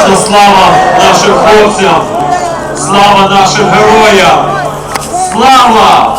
Вічна слава нашим хлопцям! Слава нашим героям! Слава!